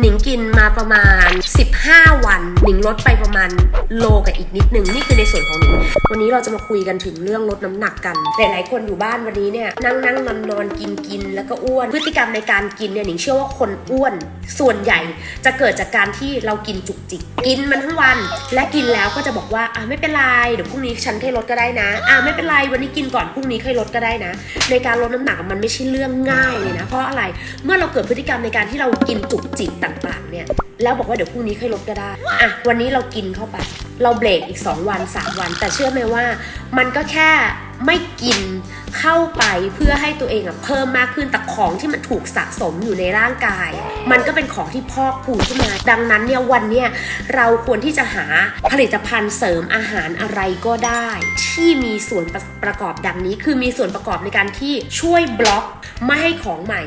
หนิงกินมาประมาณ 15 วัน หนิงลดไปประมาณโลกับอีกนิดหนึ่งนี่คือในส่วนของหนิง วันนี้เราจะมาคุยกันถึงเรื่องลดน้ำหนักกัน หลายๆ คนอยู่บ้านวันนี้เนี่ยนั่งนั่งนอนนอนกินกินแล้วก็อ้วน พฤติกรรมในการกินเนี่ยหนิงเชื่อว่าคนอ้วน ส่วนใหญ่จะเกิดจากการที่เรากินจุกจิก กินมันทั้งวัน และกินแล้วก็จะบอกว่าอะไม่เป็นไรเดี๋ยวพรุ่งนี้ฉันค่อยลดก็ได้นะอะไม่เป็นไรวันนี้กินก่อนพรุ่งนี้ค่อยลดก็ได้นะ ในการลดน้ำหนักมันไม่ใช่เรื่องง่ายเลยนะ เพราะอะไร เมื่อเราเกิดพฤติกรรมในการที่เรากินจุกจิกต่างๆเนี่ยแล้วบอกว่าเดี๋ยวพรุ่งนี้ค่อยลดก็ได้อะวันนี้เรากินเข้าไป เราเบรกอีก 2 วัน 3 วัน แต่เชื่อไหมว่า มันก็แค่ไม่กินเข้าไปเพื่อให้ตัวเองอะเพิ่มมากขึ้นแต่ของที่มันถูกสะสมอยู่ในร่างกาย มันก็เป็นของที่พอกพูนขึ้นมา ดังนั้นเนี่ยวันเนี้ยเราควรที่จะหาผลิตภัณฑ์เสริมอาหารอะไรก็ได้ ที่มีส่วนประประกอบดังนี้ คือมีส่วนประกอบในการที่ช่วยบล็อกไม่ให้ของใหม่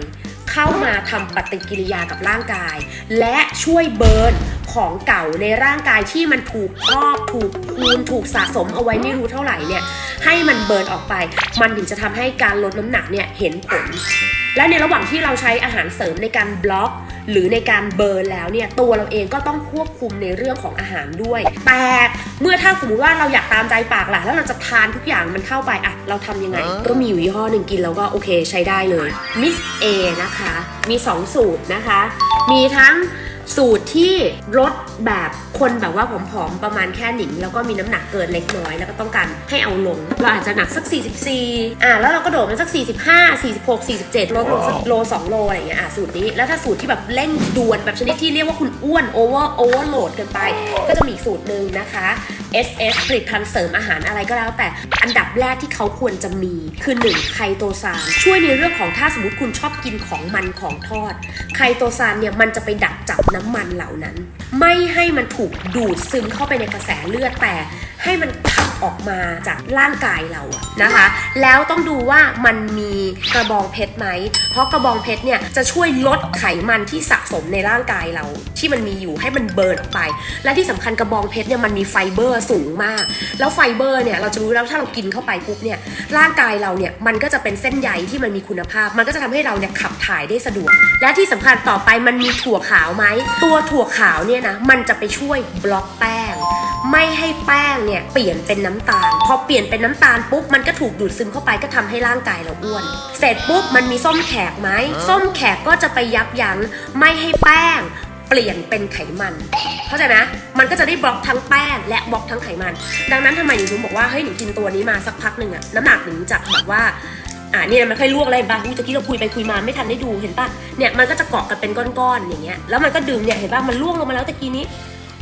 เข้ามาทำปฏิกิริยากับร่างกาย และช่วยเบิร์นของเก่าในร่างกายที่มันถูกครอบถูกคูณถูกสะสมเอาไว้ไม่รู้เท่าไหร่เนี่ยให้มันเบิร์นออกไป มันถึงจะทำให้การลดน้ำหนักเนี่ยเห็นผล และในระหว่างที่เราใช้อาหารเสริมในการบล็อก หรือในการเบิร์นแล้วเนี่ยตัวเราเองก็ต้องควบคุมในเรื่องของอาหารด้วย แต่เมื่อถ้าสมมติว่าเราอยากตามใจปากล่ะแล้วเราจะทานทุกอย่างมันเข้าไปอะเราทำยังไง ก็มีอยู่ยี่ห้อหนึ่งกินแล้วก็โอเคใช้ได้เลย Miss A นะคะมี 2 สูตรนะคะ มีทั้ง สูตรที่ลดแบบคนแบบว่าผอมๆประมาณแค่หนิงแล้วก็มีน้ำหนักเกินเล็กน้อย แล้วก็ต้องการให้เอาลงเราอาจจะหนักสัก 44 อะแล้วเราก็โดดมาสัก 45 46 47 ลดลงสักโล2โลอะไรอย่างเงี้ยอะสูตรนี้แล้วถ้าสูตรที่แบบเร่งด่วนแบบชนิดที่เรียกว่าคุณอ้วนโอเวอร์โอเวอร์โหลดเกินไป ก็จะมีอีกสูตรหนึ่งนะคะ SS ผลิตภัณฑ์เสริมอาหารอะไรก็แล้ว แต่อันดับแรกที่เขาควรจะมีคือ1ไคโตซานช่วยในเรื่องของถ้าสมมติคุณชอบกินของมันของทอดไคโตซานเนี่ยมันจะไปดักจับน้ำมันเหล่านั้น ไม่ให้มันถูกดูดซึมเข้าไปในกระแสเลือดแต่ ให้มันขับออกมาจากร่างกายเราอะนะคะ แล้วต้องดูว่ามันมีกระบองเพชรไหม เพราะกระบองเพชรเนี่ยจะช่วยลดไขมันที่สะสมในร่างกายเรา ที่มันมีอยู่ให้มันเบิร์นออกไป และที่สำคัญกระบองเพชรเนี่ยมันมีไฟเบอร์สูงมาก แล้วไฟเบอร์เนี่ยเราจะรู้แล้วถ้าเรากินเข้าไปปุ๊บเนี่ยร่างกายเราเนี่ยมันก็จะเป็นเส้นใยที่มันมีคุณภาพ มันก็จะทำให้เราเนี่ยขับถ่ายได้สะดวก และที่สำคัญต่อไปมันมีถั่วขาวไหมตัวถั่วขาวเนี่ยนะมันจะไปช่วยบล็อกแป้ง ไม่ให้แป้งเนี่ยเปลี่ยนเป็นน้ำตาล พอเปลี่ยนเป็นน้ำตาลปุ๊บมันก็ถูกดูดซึมเข้าไปก็ทำให้ร่างกายเราอ้วน เสร็จปุ๊บมันมีส้มแขกไหมส้มแขกก็จะไปยับยั้งไม่ให้แป้งเปลี่ยนเป็นไขมัน เข้าใจนะ มันก็จะได้บล็อกทั้งแป้งและบล็อกทั้งไขมัน ดังนั้นทำไมหนิงถึงบอกว่าเฮ้ยหนิงกินตัวนี้มาสักพักหนึ่งอะน้ำหนักหนิงจากแบบว่าอ่าเนี่ยมันค่อยลวกอะไรบ้างตะกี้เราคุยไปคุยมาไม่ทันได้ดูเห็นปะเนี่ยมันก็จะเกาะกันเป็นก้อนๆอย่างเงี้ยแล้วมันก็ดึงเนี่ยเห็นปะมันล่วงลงมาแล้วตะกี้นี้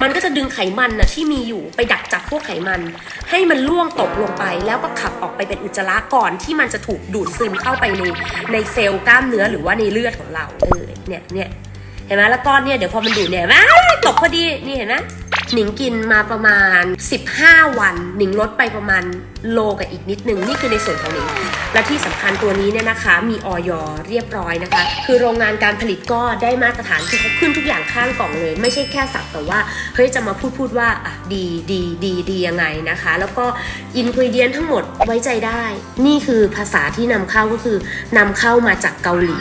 มันก็จะดึงไขมันนะที่มีอยู่ไปดักจับพวกไขมัน ให้มันล่วงตกลงไปแล้วก็ขับออกไปเป็นอุจจาระก่อนที่มันจะถูกดูดซึมเข้าไปในในเซลล์กล้ามเนื้อหรือว่าในเลือดของเราเออเนี่ยเนี่ยเห็นไหมแล้วก้อนเนี่ยเดี๋ยวพอมันดูดเนี่ยว้าตกพอดีนี่เห็นไหมหนิงกินมาประมาณ 15 วัน หนิงลดไปประมาณโลกับอีกนิดหนึ่งนี่คือในส่วนของหนิง และที่สำคัญตัวนี้เนี่ยนะคะ มีออยเรียบร้อยนะคะ คือโรงงานการผลิตก็ได้มาตรฐานคือเขาขึ้นทุกอย่างข้างกล่องเลย ไม่ใช่แค่สักแต่ว่าเฮ้ยจะมาพูดพูดว่าอะดีดีดีดียังไงนะคะ แล้วก็อินกรีเดียนทั้งหมดไว้ใจได้ นี่คือภาษาที่นำเข้าก็คือนำเข้ามาจากเกาหลี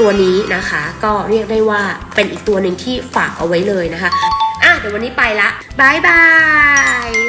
ตัวนี้นะคะก็เรียกได้ว่าเป็นอีกตัวหนึ่งที่ฝากเอาไว้เลยนะคะอะเดี๋ยววันนี้ไปละบายบาย